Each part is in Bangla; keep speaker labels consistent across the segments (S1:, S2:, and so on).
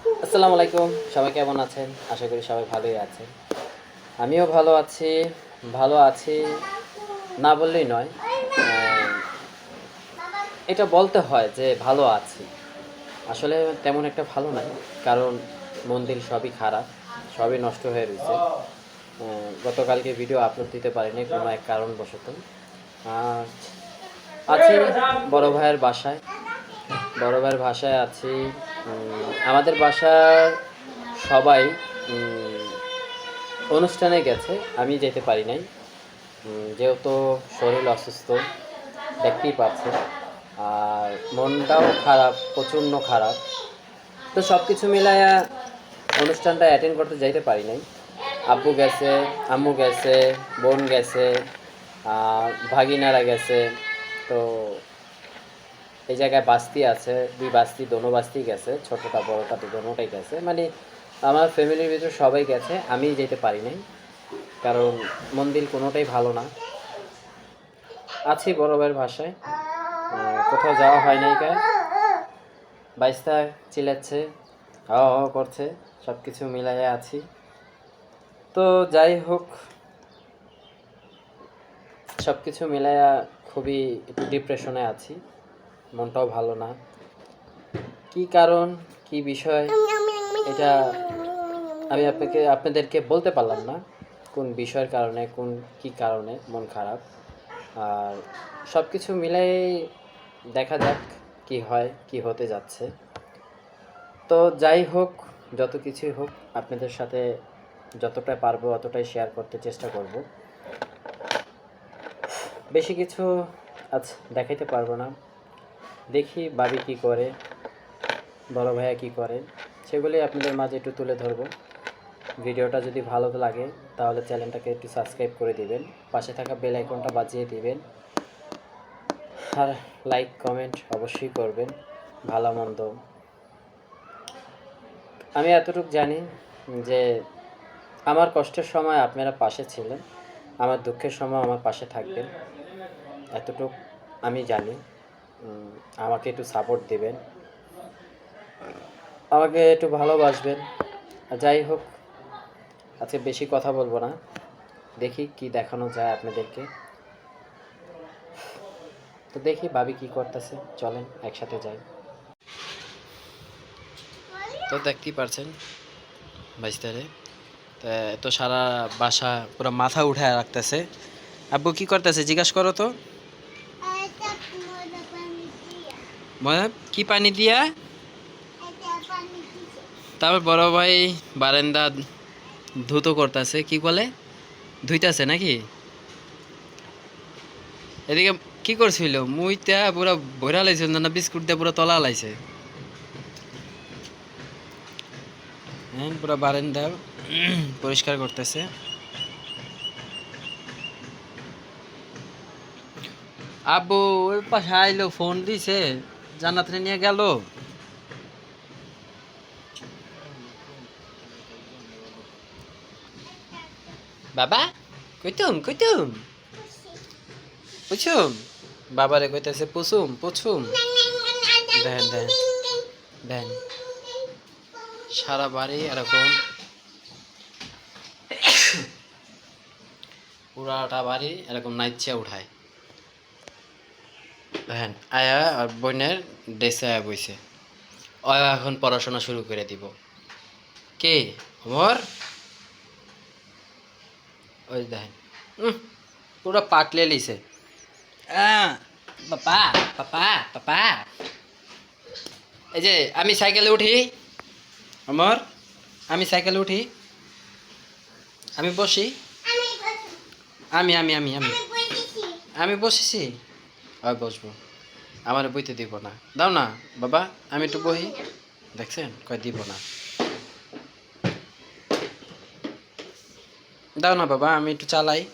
S1: আসসালামু আলাইকুম। সবাই কেমন আছেন? আশা করি সবাই ভালোই আছেন। আমিও ভালো আছি ভালো আছি। না বললেই নয় এটা বলতে হয় যে ভালো আছি। আসলে তেমন একটা ভালো নাই, কারণ মন্দির সবই খারাপ, সবই নষ্ট হয়ে রয়েছে। গতকালকে ভিডিও আপলোড দিতে পারিনি কোনো এক কারণবশত। আছি বড় ভাইয়ের বাসায়, বড় ভাইয়ের বাসায় আছি আমাদের বাসার সবাই অনুষ্ঠানে গেছে। আমি যেতে পারি নাই। যেহেতু শরীর অসুস্থ, দেখতেই পাচ্ছে আর মনটাও খারাপ, প্রচণ্ড খারাপ। তো সব কিছু মিলায়া অনুষ্ঠানটা অ্যাটেন্ড করতে যাইতে পারি নাই। আব্বু গেছে, আম্মু গেছে, বোন গেছে ভাগিনারা গেছে। তো এই জায়গায় বাস্তি আছে, দুই বাস্তি, দোনো বাস্তি গেছে, ছোটটা, বড়টা দোনোটাই গেছে। মানে আমার ফ্যামিলির ভিতরে সবাই গেছে, আমি যেতে পারি নাই। কারণ মন্দির কোনোটাই ভালো না। আছি বড় ভাইয়ের ভাষায় কোথাও যাওয়া হয় নাই কা বাইস্তা চিল্লাচ্ছে, হাওয়া হাওয়া করছে সব কিছু মিলাই আছি। তো যাই হোক সব কিছু মিলাইয়া খুবই একটু ডিপ্রেশনে আছি। মনটাও ভালো না। কি কারণ, কি বিষয়, এটা আমি আপনাকে, আপনাদেরকে বলতে পারলাম না কোন বিষয়ের কারণে, কোন কি কারণে মন খারাপ। আর সব কিছু মিলাই দেখা যাক কি হয়, কি হতে যাচ্ছে। তো যাই হোক, যত কিছুই হোক, আপনাদের সাথে যতটা পারব অতটাই শেয়ার করতে চেষ্টা করব। বেশি কিছু আজ দেখাইতে পারব না। দেখি বাবি কি করে, বড় ভাইয়া কি করে। সেগুলি আপনাদের মাঝে একটু তুলে ধরবো। ভিডিওটা যদি ভালো লাগে, তাহলে চ্যানেলটাকে একটু সাবস্ক্রাইব করে দিবেন। পাশে থাকা বেল আইকনটা বাজিয়ে দিবেন। আর লাইক, কমেন্ট অবশ্যই করবেন। ভালো, মন্দ। আমি এতটুকু জানি যে, আমার কষ্টের সময় আপনারা পাশে ছিলেন। আমার দুঃখের সময় আমার পাশে থাকবেন। এতটুকু আমি জানি। আমাকে একটু সাপোর্ট দিবেন। আমাকে একটু ভালোবাসবেন। যাই হোক, আজকে বেশি কথা বলব না। দেখি কি দেখানো যায় আপনাদেরকে। তো দেখি ভাবি কি করতেছে। চলেন, একসাথে যাই। তো দেখতেই পারছেন বাইস্তারে তো সারা বাসা পুরো মাথা উঠায় রাখতেছে। আব্বু কি করতেছে? জিজ্ঞাসা করো তো মনে কি পানি দিয়া? তারপর বড় ভাই বারান্দা ধুত করতেছে, কি বলে? ধুইতাছে নাকি? এদিকে কি করছিল? মুইটা পুরো ভরা লাইছে, না বিস্কুট দিয়ে পুরো তলা লাইছে। হ্যাঁ পুরো বারান্দা পরিষ্কার করতেছে। আব্বু, ওই পাশে আইলো, ফোন দিছে। জান্নাতরে নিয়ে গেল। বাবা, কইতুম কইতুম। পুছুম। বাবারে কইতেছে পুছুম পুছুম। দেন দেন দেন। সারা বাড়ি এরকম। পুরাটা বাড়ি এরকম নাইচা উঠায়। হ্যাঁ আয়া আর বোনের ডেসে আয়া বইছে। অয়া এখন পড়াশোনা শুরু করে দিব। কে? আমার ওই দেখেন। পুরো পাটলে লিছে। পাপা পাপা পাপা। এই যে আমি সাইকেলে উঠি। আমার আমি সাইকেলে উঠি। আমি বসি। আমি আমি আমি আমি। আমি বসেছি? আর বসবো। আমার বইতে দিব না। দাও না, বাবা, আমি একটু বহি। দেখছেন? কয়, দিব না। দাও না, বাবা, আমি একটু চালাই।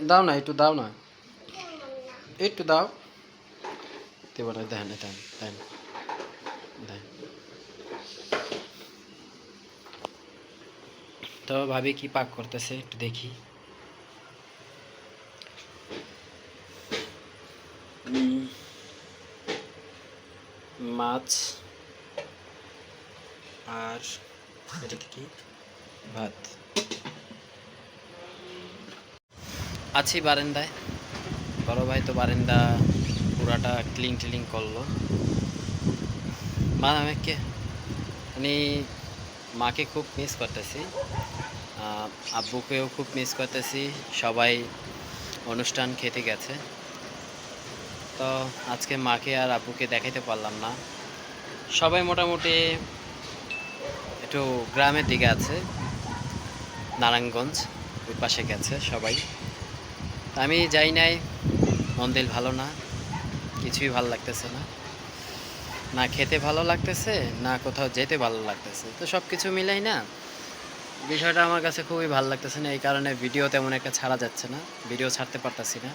S1: দাও না, একটু দাও না। একটু দাও। দিব না, দেন দেন দেন দেন। তো ভাবি কি পাক করতেছে, একটু দেখি। মাছ আর কি? ভাত। আছি বারান্দায়। বড় ভাই তো বারান্দা পুরাটা ক্লিন টিলিং করল। মা আমাকে আমি মাকে খুব মিস করতেছি। আব্বুকেও খুব মিস করতেছি। সবাই অনুষ্ঠান খেতে গেছে। তো আজকে মাকে আর আব্বুকে দেখাইতে পারলাম না। সবাই মোটামুটি একটু গ্রামের দিকে আছে, নারায়ণগঞ্জ, ওই পাশে গেছে সবাই। আমি যাই নাই মন্দির ভালো না, কিছুই ভালো লাগতেছে না। না খেতে ভালো লাগতেছে, না কোথাও যেতে ভালো লাগতেছে। তো সব কিছু মিলাই না, বিষয়টা আমার কাছে খুবই ভালো লাগতেছে না, এই কারণে ভিডিও তেমন একটা ছাড়া যাচ্ছে না, ভিডিও ছাড়তে পারতাছি না।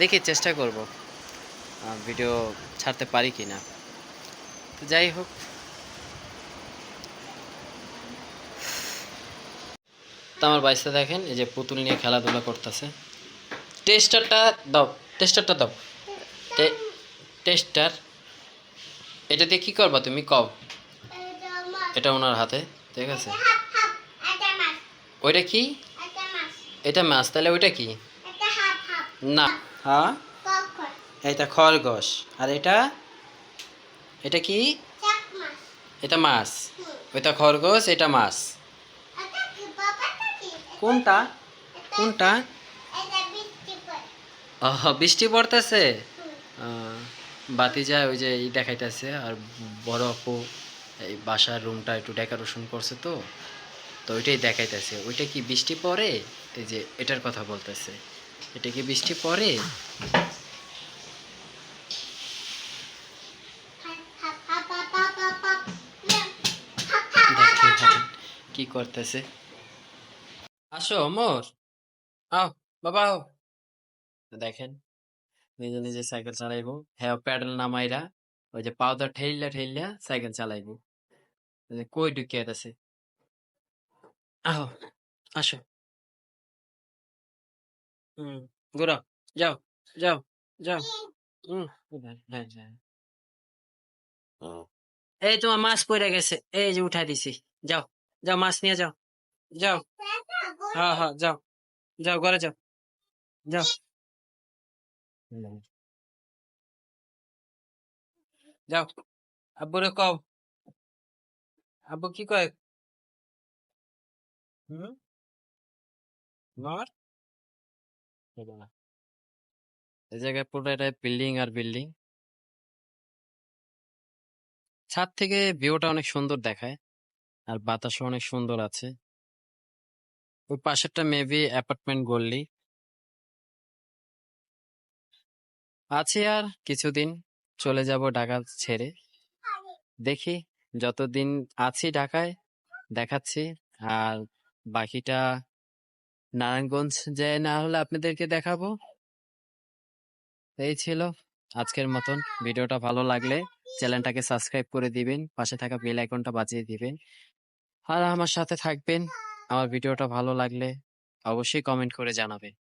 S1: দেখি চেষ্টা করব ভিডিও ছাড়তে পারি কি না তো যাই হোক। তো আমার বাইসটা দেখেন এই যে পুতুল নিয়ে খেলাধুলা করতেছে। টেস্টারটা দাও টেস্টারটা দাও। টেস্টার এটা দিয়ে কী করবা তুমি? কও। এটা ওনার হাতে ঠিক আছে? ওইটা কি? এটা মাছ তাহলে ওইটা কি? না। হ্যাঁ? এটা খরগোশ। আর এটা? এটা কি? এটা মাছ। ওইটা খরগোশ এটা মাছ। কোনটা? কোনটা? বৃষ্টি পড়তেছে? বাতি যায় ওই যে ই দেখাইতেছে আর বড় আপু এই বাসার রুমটা একটু ডেকোরেশন করছে তো তো ওইটাই দেখাইতেছে। ওইটা কি বৃষ্টি পড়ে? এই যে এটার কথা বলতেছে। এটা কি বৃষ্টি দেখেন কি করতেছে। আসো মোর আও, বাবা, আও। দেখেন, নিজে নিজে সাইকেল চালাইবো। হ্যাঁ প্যাডেল নামাইরা, ওই যে পাউদার ঠেললা ঠেললা সাইকেল চালাইবো। কই ঢুকিয়ে আছে আহ আসো। হুম ঘুরাও যাও যাও যাও হুম হ্যাঁ হ্যাঁ এই তোমার মাছ পড়ে গেছে। এই যে উঠাই দিছি। যাও। যাও মাছ নিয়ে যাও। যাও। হ্যাঁ হ্যাঁ যাও। যাও ঘরে যাও। যাও। যাও। আব্বুরে কও। আব্বু কি কয়? হুম? না এই জায়গায় পুরো এটা বিল্ডিং আর বিল্ডিং ছাদ থেকে ভিউটা অনেক সুন্দর দেখায়, আর বাতাসও অনেক সুন্দর আছে। ওই পাশেরটা মেবি অ্যাপার্টমেন্ট গল্লি আছে আর কিছুদিন, চলে যাব ঢাকা ছেড়ে। দেখি, যতদিন আছি ঢাকায়, দেখাচ্ছি, আর বাকিটা নারায়ণগঞ্জ যে না হলে আপনাদেরকে দেখাবো। এই ছিল আজকের মতন। ভিডিওটা ভালো লাগলে চ্যানেলটাকে সাবস্ক্রাইব করে দিবেন, পাশে থাকা বেল আইকনটা বাজিয়ে দিবেন। আর আমার সাথে থাকবেন। আমার ভিডিওটা ভালো লাগলে অবশ্যই কমেন্ট করে জানাবেন।